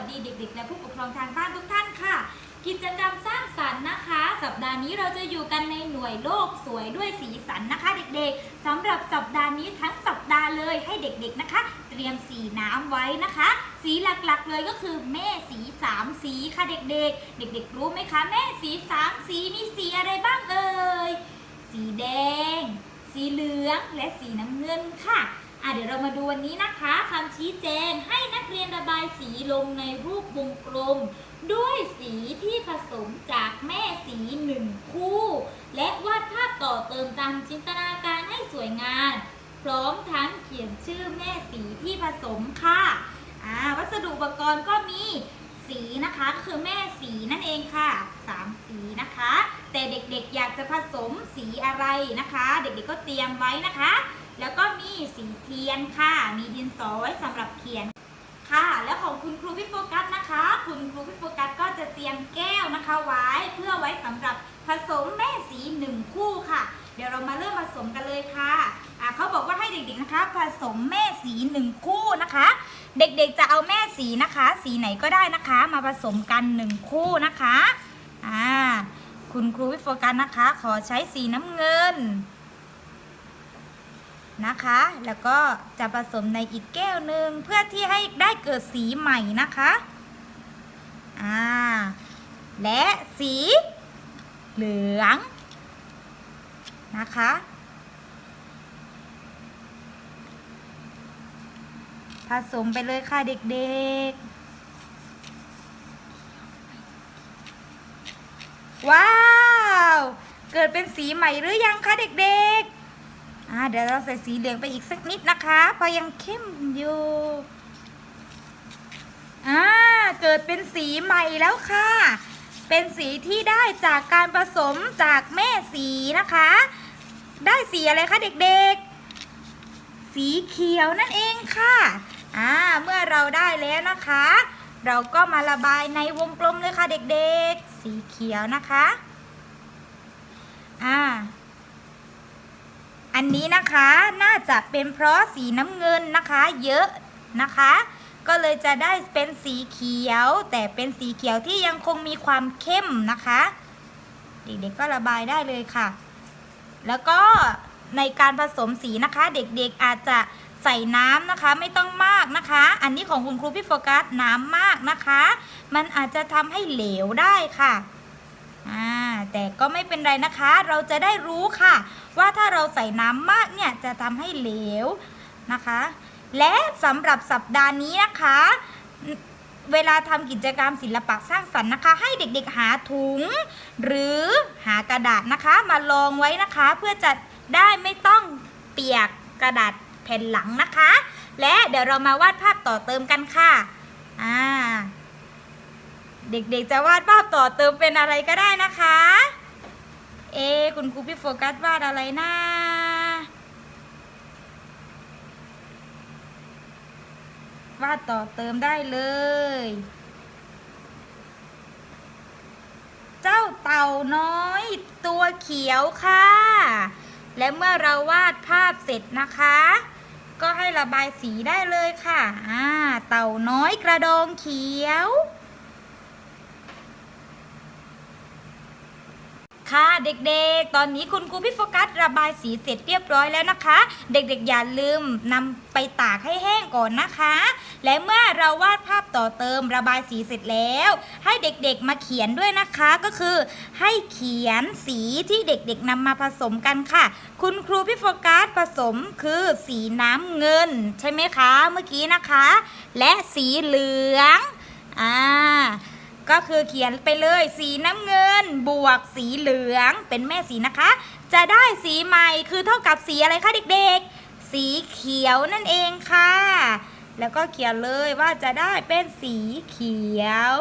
วัสดีเด็ก ๆ และผู้ปกครองทางบ้านทุกท่านค่ะ กิจกรรมสร้างสรรค์นะคะ สัปดาห์นี้เราจะอยู่กันในหน่วยโลกสวยด้วยสีสันนะคะ เด็กๆสำหรับสัปดาห์นี้ทั้งสัปดาห์เลยให้เด็กๆนะคะ เตรียมสีน้ำไว้นะคะ สีหลักๆเลยก็คือแม่สีสามสีค่ะเด็กๆ เด็ก ๆ รู้ไหมคะ แม่สีสามสีมีสีอะไรบ้างเอ่ยสีแดง สีเหลืองและสีน้ำเงินค่ะ อะเดี๋ยวเรามาดูวันนี้นะคะคำชี้แจงให้นักเรียนระบายสีลงในรูปวงกลม ด้วยสีที่ผสมจากแม่สีหนึ่งคู่ และวาดภาพต่อเติมตามจินตนาการให้สวยงาม พร้อมทั้งเขียนชื่อแม่สีที่ผสมค่ะอ่าวัสดุอุปกรณ์ก็มีสีนะคะก็คือแม่สีนั่นเองค่ะสามสีนะคะ แต่เด็กๆอยากจะผสมสีอะไรนะคะ เด็กๆก็เตรียมไว้นะคะ แล้วก็มีสีเทียนค่ะ มีดินสอไว้สำหรับเขียนค่ะ แล้วของคุณครูพี่โฟกัสนะคะ คุณครูพี่โฟกัสก็จะเตรียมแก้วนะคะไว้เพื่อไว้สำหรับผสมแม่สีหนึ่งคู่ค่ะ เดี๋ยวเรามาเริ่มผสมกันเลยค่ะอ่าเขาบอกว่าให้เด็กๆนะคะ ผสมแม่สีหนึ่งคู่นะคะ เด็กๆจะเอาแม่สีนะคะ สีไหนก็ได้นะคะ มาผสมกันหนึ่งคู่นะคะอ่าคุณครูพี่โฟกัสนะคะ ขอใช้สีน้ำเงิน นะคะ แล้วก็จะผสมในอีกแก้วหนึ่งเพื่อที่ให้ได้เกิดสีใหม่นะคะอ่าและสีเหลืองนะคะ ผสมไปเลยค่ะเด็กๆ ว้าว เกิดเป็นสีใหม่หรือยังคะเด็กๆ อ่าเดี๋ยวเราใส่สีเหลืองไปอีกสักนิดนะคะเพราะยังเข้มอยู่อ่าเกิดเป็นสีใหม่แล้วค่ะ เป็นสีที่ได้จากการผสมจากแม่สีนะคะ ได้สีอะไรคะเด็กๆ สีเขียวนั่นเองค่ะอ่าเมื่อเราได้แล้วนะคะ เราก็มาระบายในวงกลมเลยค่ะเด็กๆ สีเขียวนะคะอ่า อันนี้นะคะน่าจะเป็นเพราะสีน้ำเงินนะคะ เยอะนะคะ ก็เลยจะได้เป็นสีเขียว แต่เป็นสีเขียวที่ยังคงมีความเข้มนะคะ เด็กๆก็ระบายได้เลยค่ะ แล้วก็ในการผสมสีนะคะ เด็กๆอาจจะใส่น้ำนะคะไม่ต้องมากนะคะ อันนี้ของคุณครูพี่โฟกัสน้ำมากนะคะ มันอาจจะทำให้เหลวได้ค่ะอ่า แต่ก็ไม่เป็นไรนะคะ เราจะได้รู้ค่ะ ว่าถ้าเราใส่น้ำมากเนี่ยจะทำให้เหลวนะคะ และสำหรับสัปดาห์นี้นะคะ เวลาทำกิจกรรมศิลปะสร้างสรรค์นะคะ ให้เด็กๆหาถุง หรือหากระดาษนะคะ มาลองไว้นะคะ เพื่อจะได้ไม่ต้องเปียกกระดาษแผ่นหลังนะคะ และเดี๋ยวเรามาวาดภาพต่อเติมกันค่ะ อ่า เด็กๆจะวาดภาพต่อเติมเป็นอะไรก็ได้นะคะ เอ คุณครูพี่โฟกัสวาดอะไรนะวาดต่อเติมได้เลย เจ้าเต่าน้อย ตัวเขียวค่ะ และเมื่อเราวาดภาพเสร็จนะคะ ก็ให้ระบายสีได้เลยค่ะ อ่า เต่าน้อยกระดองเขียว ค่ะเด็กๆ ตอนนี้คุณครูพี่โฟกัสระบายสีเสร็จเรียบร้อยแล้วนะคะ เด็กๆอย่าลืมนำไปตากให้แห้งก่อนนะคะ และเมื่อเราวาดภาพต่อเติมระบายสีเสร็จแล้ว ให้เด็กๆมาเขียนด้วยนะคะก็คือ ให้เขียนสีที่เด็กๆนำมาผสมกันค่ะ คุณครูพี่โฟกัสผสมคือสีน้ำเงิน ใช่ไหมคะเมื่อกี้นะคะ และสีเหลืองอ่า ก็คือเขียนไปเลยสีน้ำเงิน บวกสีเหลืองเป็นแม่สีนะคะ จะได้สีใหม่คือเท่ากับสีอะไรคะเด็กๆ สีเขียวนั่นเองค่ะ แล้วก็เขียนเลยว่าจะได้เป็นสีเขียว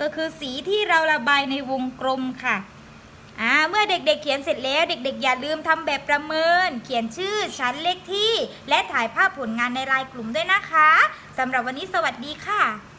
ก็คือสีที่เราระบายในวงกลมค่ะอ่าเมื่อเด็กๆเขียนเสร็จแล้วเด็ก ๆ อย่าลืมทำแบบประเมิน เขียนชื่อชั้นเลขที่ และถ่ายภาพผลงานในลน์กลุ่มด้วยนะคะสำหรับวันนี้สวัสดีค่ะ